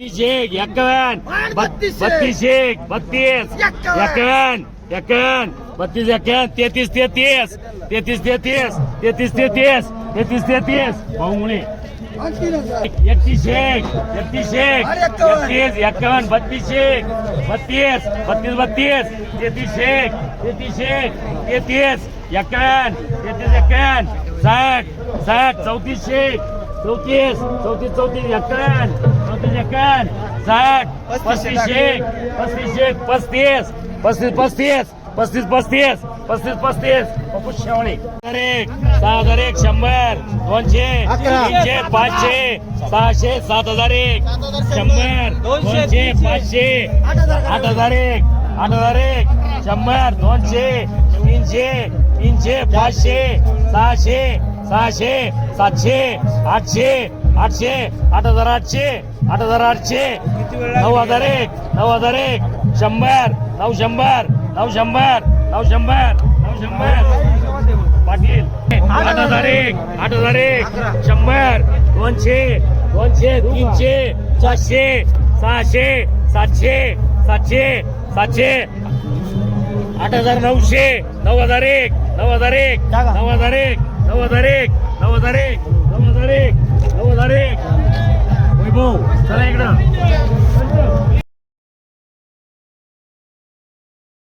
बत्तीस एक बत- बत्तीस एक. बत्तीस एक बत्तीस. एक्कावन्न. एक्कावन्न एक्कावन्न. बत्तीस एक्कावन्न. तेहतीस तेहतीस. तेहतीस तेहतीस. तेहतीस तेहतीस. तेहतीस तेहतीस. भाऊ मुळे आणखी ना सर. एकतीस एक एकतीस एक्कावन्न. एकतीस एक्कावन्न. बत्तीस एक बत्तीस. बत्तीस बत्तीस. तेहतीस एक तेहतीस एक तेहतीस. एक्कावन्न तेहतीस एक्कावन्न. साठ साठ चौतीस एक चौतीस चौतीस चौतीस एक्कावन्न चौतीस एक्कावन्न साठ पस्तीस एक पस्तीस एक पस्तीस पस्तीस पस्तीस पस्तीस पस्तीस पस्तीस पस्तीस पप्पू शेवळे हजार एक सहा हजार एक शंभर दोनशे. तीनशे पाचशे सहाशे सात हजार एक शंभर दोनशे पाचशे आठ हजार एक आठ हजार एक शंभर दोनशे तीनशे तीनशे पाचशे सहाशे सहाशे सातशे आठशे आठशे आठ हजार आठशे आठ हजार आठशे. नऊ हजार एक नऊ हजार एक. शंभर नऊ शंभर नऊ शंभर नऊ शंभर नऊ शंभर. पाटील आठ हजार एक आठ हजार एक. शंभर दोनशे दोनशे तीनशे चारशे सहाशे सातशे सातशे सातशे. आठ हजार नऊशे नऊ हजार एक नऊ हजार एक नऊ हजार एक नऊ हजार एक नऊ हजार एक नऊ हजार एक नऊ हजार एक. वैभव चला इकडं.